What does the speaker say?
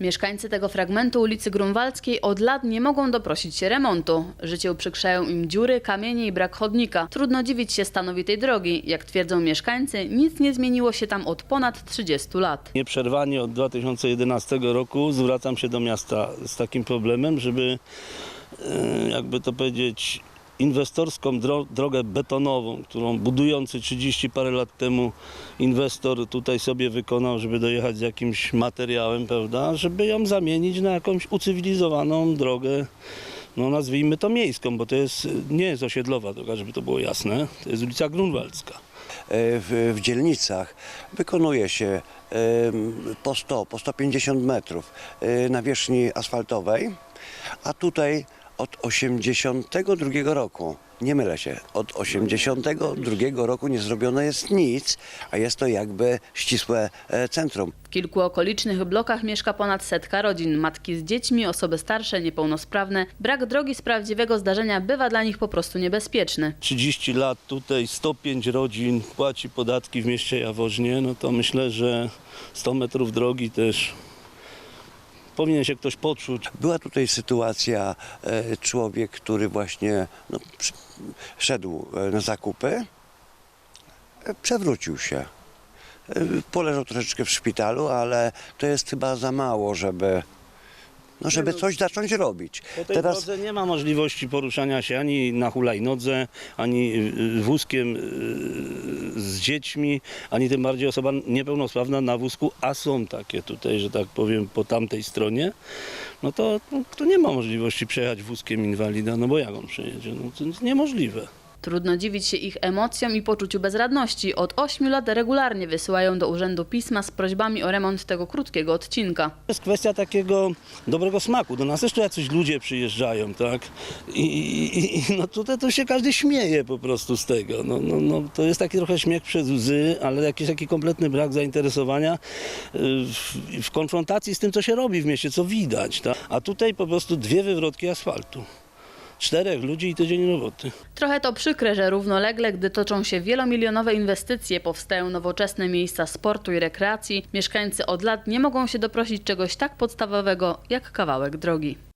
Mieszkańcy tego fragmentu ulicy Grunwaldzkiej od lat nie mogą doprosić się remontu. Życie uprzykrzają im dziury, kamienie i brak chodnika. Trudno dziwić się stanowi tej drogi. Jak twierdzą mieszkańcy, nic nie zmieniło się tam od ponad 30 lat. Nieprzerwanie od 2011 roku zwracam się do miasta z takim problemem, żeby e, jakby to powiedzieć inwestorską dro drogę betonową, którą budujący 30 parę lat temu inwestor tutaj sobie wykonał, żeby dojechać z jakimś materiałem, prawda, żeby ją zamienić na jakąś ucywilizowaną drogę, no nazwijmy to miejską, bo to jest, nie jest osiedlowa droga, żeby to było jasne, to jest ulica Grunwaldzka. e, w, w dzielnicach wykonuje się po 100, po 150 metrów e, nawierzchni asfaltowej, a tutaj od 82 roku, nie mylę się, od 82 roku nie zrobione jest nic, a jest to jakby ścisłe e, centrum. W kilku okolicznych blokach mieszka ponad setka rodzin. Matki z dziećmi, osoby starsze, niepełnosprawne. Brak drogi z prawdziwego zdarzenia bywa dla nich po prostu niebezpieczny. 30 lat tutaj, 105 rodzin płaci podatki w mieście Jaworznie, no to myślę, że 100 metrów drogi też powinien się ktoś poczuć. Była tutaj sytuacja, e, człowiek, który właśnie no, szedł e, na zakupy, e, przewrócił się. Poleżał troszeczkę w szpitalu, ale to jest chyba za mało, żeby, no, żeby coś zacząć robić. Po tej drodze nie ma możliwości poruszania się ani na hulajnodze, ani y, wózkiem y, z dziećmi, ani tym bardziej osoba niepełnosprawna na wózku, a są takie tutaj, że tak powiem, po tamtej stronie, no to, no, to nie ma możliwości przejechać wózkiem inwalida, no bo jak on przejedzie? No to jest niemożliwe. Trudno dziwić się ich emocjom i poczuciu bezradności. Od 8 lat regularnie wysyłają do urzędu pisma z prośbami o remont tego krótkiego odcinka. To jest kwestia takiego dobrego smaku. Do nas też tu jacyś ludzie przyjeżdżają, tak? I, i, i no tutaj to się każdy śmieje po prostu z tego. No, no, no, to jest taki trochę śmiech przez łzy, ale jakiś taki kompletny brak zainteresowania w, w konfrontacji z tym, co się robi w mieście, co widać. Tak? A tutaj po prostu dwie wywrotki asfaltu. Czterech ludzi i tydzień roboty. Trochę to przykre, że równolegle, gdy toczą się wielomilionowe inwestycje, powstają nowoczesne miejsca sportu i rekreacji, mieszkańcy od lat nie mogą się doprosić czegoś tak podstawowego jak kawałek drogi.